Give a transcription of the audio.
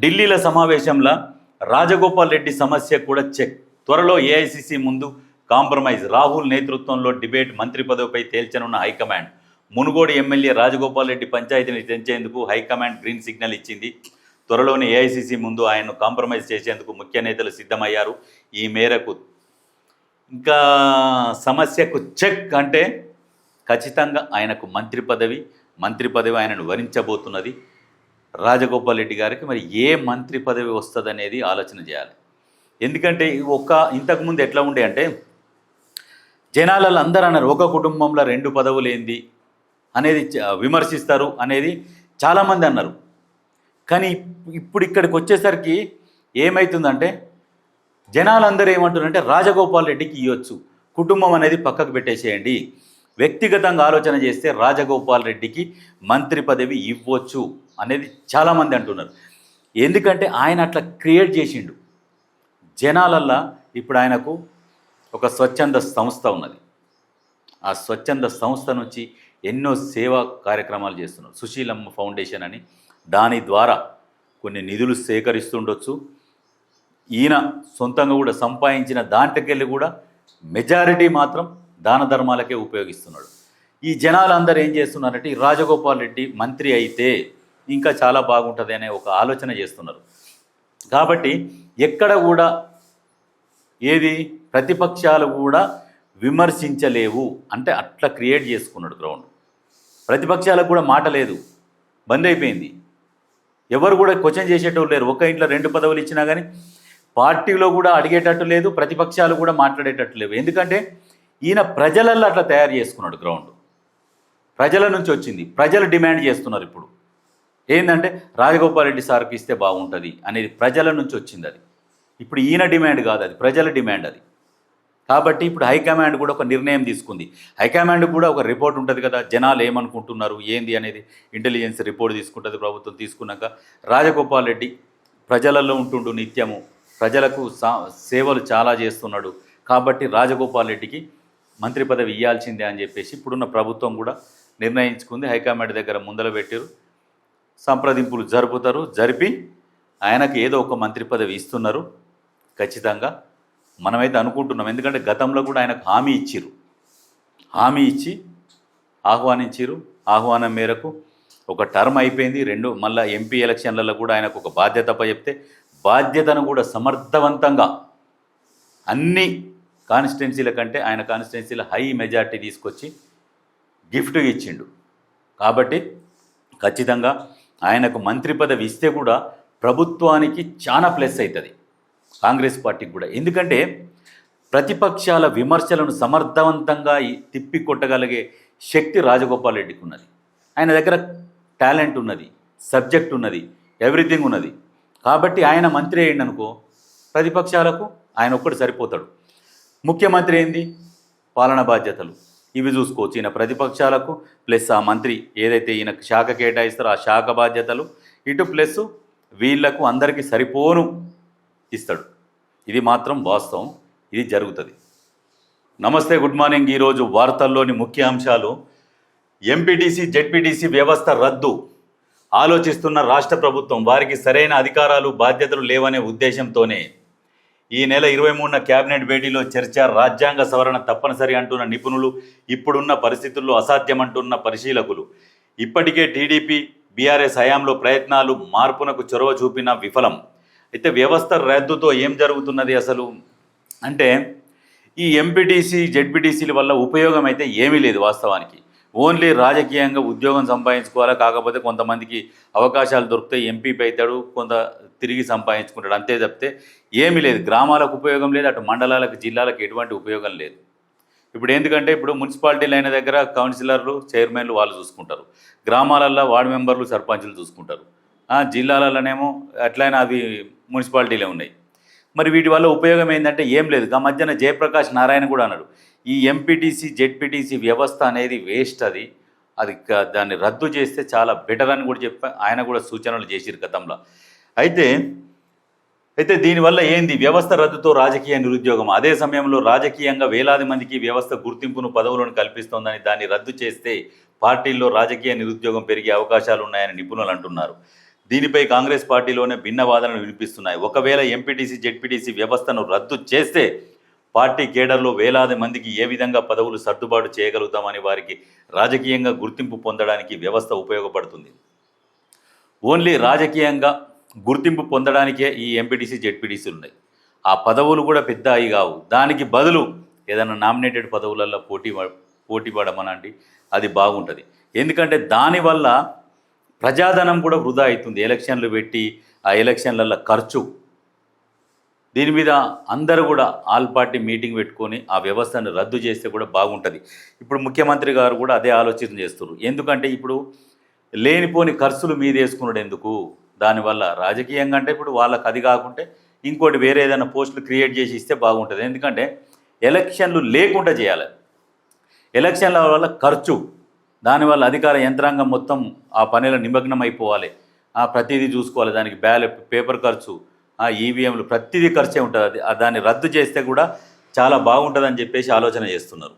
ఢిల్లీల సమావేశంలో రాజగోపాల్ రెడ్డి సమస్య కూడా చెక్. త్వరలో ఏఐసిసి ముందు కాంప్రమైజ్. రాహుల్ నేతృత్వంలో డిబేట్ మంత్రి పదవిపై తేల్చనున్న high command. Munugode MLA Rajagopal Reddy పంచాయతీని తెంచేందుకు హైకమాండ్ గ్రీన్ సిగ్నల్ ఇచ్చింది. త్వరలోనే ఏఐసిసి ముందు ఆయన్ను కాంప్రమైజ్ చేసేందుకు ముఖ్య నేతలు సిద్ధమయ్యారు. ఈ మేరకు ఇంకా సమస్యకు చెక్ అంటే ఖచ్చితంగా ఆయనకు మంత్రి పదవి. మంత్రి పదవి ఆయనను వరించబోతున్నది. రాజగోపాల్ రెడ్డి గారికి మరి ఏ మంత్రి పదవి వస్తుంది అనేది ఆలోచన చేయాలి. ఎందుకంటే ఒక్క ఇంతకుముందు ఎట్లా ఉండే అంటే జనాలలో అందరూ అన్నారు ఒక కుటుంబంలో రెండు పదవులు ఏంది అనేది చ- విమర్శిస్తారు అనేది చాలామంది అన్నారు. కానీ ఇప్- ఇప్పుడు ఇక్కడికి వచ్చేసరికి ఏమవుతుందంటే జనాలందరూ ఏమంటున్నారంటే రాజగోపాల్ రెడ్డికి ఇవ్వచ్చు కుటుంబం అనేది పక్కకు పెట్టేసేయండి వ్యక్తిగతంగా ఆలోచన చేస్తే రాజగోపాల్ రెడ్డికి మంత్రి పదవి ఇవ్వచ్చు అనేది చాలామంది అంటున్నారు. ఎందుకంటే ఆయన అట్లా క్రియేట్ చేసిండు. జనాలల్లా ఇప్పుడు ఆయనకు ఒక స్వచ్ఛంద సంస్థ ఉన్నది. ఆ స్వచ్ఛంద సంస్థ నుంచి ఎన్నో సేవా కార్యక్రమాలు చేస్తున్నారు. సుశీలమ్మ ఫౌండేషన్ అని దాని ద్వారా కొన్ని నిధులు సేకరిస్తుండొచ్చు. ఈయన సొంతంగా కూడా సంపాదించిన దాంట్లోకెళ్ళి కూడా మెజారిటీ మాత్రం దాన ధర్మాలకే ఉపయోగిస్తున్నాడు. ఈ జనాలందరూ ఏం చేస్తున్నారంటే ఈ రాజగోపాల్ రెడ్డి మంత్రి అయితే ఇంకా చాలా బాగుంటుంది అనే ఒక ఆలోచన చేస్తున్నారు. కాబట్టి ఎక్కడ కూడా ఏది ప్రతిపక్షాలు కూడా విమర్శించలేవు అంటే అట్లా క్రియేట్ చేసుకున్నాడు గ్రౌండ్. ప్రతిపక్షాలకు కూడా మాట లేదు. బంద్ అయిపోయింది. ఎవరు కూడా క్వశ్చన్ చేసేటోళ్ళు లేరు. ఒక ఇంట్లో రెండు పదవులు ఇచ్చినా కానీ పార్టీలో కూడా అడిగేటట్టు లేదు ప్రతిపక్షాలు కూడా మాట్లాడేటట్టు లేవు. ఎందుకంటే ఈయన ప్రజలల్లో అట్లా తయారు చేసుకున్నాడు గ్రౌండ్. ప్రజల నుంచి వచ్చింది. ప్రజలు డిమాండ్ చేస్తున్నారు ఇప్పుడు. ఏంటంటే రాజగోపాల్ రెడ్డి సార్కి ఇస్తే బాగుంటుంది అనేది ప్రజల నుంచి వచ్చింది అది. ఇప్పుడు ఈయన డిమాండ్ కాదు అది. ప్రజల డిమాండ్ అది. కాబట్టి ఇప్పుడు హైకమాండ్ కూడా ఒక నిర్ణయం తీసుకుంది. హైకమాండ్ కూడా ఒక రిపోర్ట్ ఉంటుంది కదా జనాలు ఏమనుకుంటున్నారు ఏంది అనేది ఇంటెలిజెన్స్ రిపోర్ట్ తీసుకుంటుంది ప్రభుత్వం తీసుకున్నాక. రాజగోపాల్ రెడ్డి ప్రజలలో ఉంటుండు నిత్యము. ప్రజలకు సా సేవలు చాలా చేస్తున్నాడు. కాబట్టి రాజగోపాల్ రెడ్డికి మంత్రి పదవి ఇవ్వాల్సిందే అని చెప్పేసి ఇప్పుడున్న ప్రభుత్వం కూడా నిర్ణయించుకుంది. హైకమాండ్ దగ్గర ముందల పెట్టారు. సంప్రదింపులు జరుపుతారు. జరిపి ఆయనకు ఏదో ఒక మంత్రి పదవి ఇస్తున్నారు. ఖచ్చితంగా మనమైతే అనుకుంటున్నాం. ఎందుకంటే గతంలో కూడా ఆయనకు హామీ ఇచ్చిరు. హామీ ఇచ్చి ఆహ్వానించారు. ఆహ్వానం మేరకు ఒక టర్మ్ అయిపోయింది. రెండు మళ్ళీ ఎంపీ ఎలక్షన్లలో కూడా ఆయనకు ఒక బాధ్యత చెప్తే బాధ్యతను కూడా సమర్థవంతంగా అన్ని కాన్స్టిట్యున్సీల కంటే ఆయన కాన్స్టిట్యున్సీలో హై మెజార్టీ తీసుకొచ్చి గిఫ్ట్ ఇచ్చిండు. కాబట్టి ఖచ్చితంగా ఆయనకు మంత్రి పదవి ఇస్తే కూడా ప్రభుత్వానికి చాలా ప్లస్ అవుతుంది కాంగ్రెస్ పార్టీకి కూడా. ఎందుకంటే ప్రతిపక్షాల విమర్శలను సమర్థవంతంగా తిప్పికొట్టగలిగే తిప్పి కొట్టగలిగే శక్తి రాజగోపాల్ రెడ్డికి ఉన్నది. ఆయన దగ్గర టాలెంట్ ఉన్నది సబ్జెక్ట్ ఉన్నది ఎవ్రీథింగ్ ఉన్నది. కాబట్టి ఆయన మంత్రి అయ్యిండనుకో ప్రతిపక్షాలకు ఆయన ఒక్కడు సరిపోతాడు. ముఖ్యమంత్రి ఏంది? పాలన బాధ్యతలు. ఇవి చూసుకోవచ్చు. ఈయన ప్రతిపక్షాలకు ప్లస్ ఆ మంత్రి ఏదైతే ఈయన శాఖ కేటాయిస్తారో ఆ శాఖ బాధ్యతలు ఇటు ప్లస్ వీళ్ళకు అందరికీ సరిపోను ఇస్తాడు. ఇది మాత్రం వాస్తవం. ఇది జరుగుతుంది. నమస్తే గుడ్ మార్నింగ్. ఈరోజు వార్తల్లోని ముఖ్య అంశాలు. ఎంపీటీసీ జెడ్పీటీసీ వ్యవస్థ రద్దు. ఆలోచిస్తున్న రాష్ట్ర ప్రభుత్వం వారికి సరైన అధికారాలు బాధ్యతలు లేవనే ఉద్దేశంతోనే ఈ నెల ఇరవై మూడున కేబినెట్ భేటీలో చర్చ రాజ్యాంగ సవరణ తప్పనిసరి అంటున్న నిపుణులు ఇప్పుడున్న పరిస్థితుల్లో అసాధ్యమంటున్న పరిశీలకులు. ఇప్పటికే టీడీపీ బీఆర్ఎస్ హయాంలో ప్రయత్నాలు మార్పునకు చొరవ చూపిన విఫలం. అయితే వ్యవస్థ రద్దుతో ఏం జరుగుతున్నది అసలు? అంటే ఈ ఎంపీటీసీ జెడ్పీటీసీల వల్ల ఉపయోగం అయితే ఏమీ లేదు వాస్తవానికి. ఓన్లీ రాజకీయంగా ఉద్యోగం సంపాదించుకోవాలా? కాకపోతే కొంతమందికి అవకాశాలు దొరుకుతాయి. ఎంపీపై అవుతాడు కొంత తిరిగి సంపాదించుకుంటాడు. అంతే తప్పితే ఏమీ లేదు. గ్రామాలకు ఉపయోగం లేదు అటు మండలాలకు జిల్లాలకు ఎటువంటి ఉపయోగం లేదు. ఇప్పుడు ఎందుకంటే ఇప్పుడు మున్సిపాలిటీలు అయిన దగ్గర కౌన్సిలర్లు చైర్మన్లు వాళ్ళు చూసుకుంటారు. గ్రామాలల్లో వార్డు మెంబర్లు సర్పంచులు చూసుకుంటారు. జిల్లాలలోనేమో ఎట్లయినా అవి మున్సిపాలిటీలే ఉన్నాయి. మరి వీటి వల్ల ఉపయోగం ఏంటంటే ఏం లేదు. ఆ మధ్యన జయప్రకాష్ నారాయణ కూడా అన్నాడు. ఈ ఎంపీటీసీ జెడ్పీటీసీ వ్యవస్థ అనేది వేస్ట్ అది. అది దాన్ని రద్దు చేస్తే చాలా బెటర్ అని కూడా చెప్పా ఆయన కూడా సూచనలు చేసిరు గతంలో. అయితే అయితే దీనివల్ల ఏంది? వ్యవస్థ రద్దుతో రాజకీయ నిరుద్యోగం. అదే సమయంలో రాజకీయంగా వేలాది మందికి వ్యవస్థ గుర్తింపును పదవులను కల్పిస్తోందని దాన్ని రద్దు చేస్తే పార్టీల్లో రాజకీయ నిరుద్యోగం పెరిగే అవకాశాలు ఉన్నాయని నిపుణులు అంటున్నారు. దీనిపై కాంగ్రెస్ పార్టీలోనే భిన్న వాదనలు వినిపిస్తున్నాయి. ఒకవేళ ఎంపీటీసీ జెడ్పీటీసీ వ్యవస్థను రద్దు చేస్తే పార్టీ కేడర్లో వేలాది మందికి ఏ విధంగా పదవులు సర్దుబాటు చేయగలుగుతామని వారికి రాజకీయంగా గుర్తింపు పొందడానికి వ్యవస్థ ఉపయోగపడుతుంది. ఓన్లీ రాజకీయంగా గుర్తింపు పొందడానికే ఈ ఎంపీటీసీ జెడ్పీటీసీలు ఉన్నాయి. ఆ పదవులు కూడా పెద్ద అయి కావు. దానికి బదులు ఏదైనా నామినేటెడ్ పదవులలో పోటీ పోటీ పడమనండి. అది బాగుంటుంది. ఎందుకంటే దానివల్ల ప్రజాధనం కూడా వృధా అవుతుంది. ఎలక్షన్లు పెట్టి ఆ ఎలక్షన్లలో ఖర్చు. దీని మీద అందరూ కూడా ఆల్ పార్టీ మీటింగ్ పెట్టుకొని ఆ వ్యవస్థను రద్దు చేస్తే కూడా బాగుంటుంది. ఇప్పుడు ముఖ్యమంత్రి గారు కూడా అదే ఆలోచన చేస్తున్నారు. ఎందుకంటే ఇప్పుడు లేనిపోని ఖర్చులు మీద వేసుకున్నాడు ఎందుకు? దానివల్ల రాజకీయంగా అంటే ఇప్పుడు వాళ్ళకి అది కాకుంటే ఇంకోటి వేరే ఏదైనా పోస్టులు క్రియేట్ చేసి ఇస్తే బాగుంటుంది. ఎందుకంటే ఎలక్షన్లు లేకుండా చేయాలి. ఎలక్షన్ల వల్ల ఖర్చు. దానివల్ల అధికార యంత్రాంగం మొత్తం ఆ పనిలో నిమగ్నం అయిపోవాలి ఆ ప్రతిదీ చూసుకోవాలి. దానికి బ్యాలెట్ పేపర్ ఖర్చు ఆ ఈవీఎంలు ప్రతిదీ ఖర్చే ఉంటుంది. అది ఆ దాన్ని రద్దు చేస్తే కూడా చాలా బాగుంటుందని చెప్పేసి ఆలోచన చేస్తున్నారు.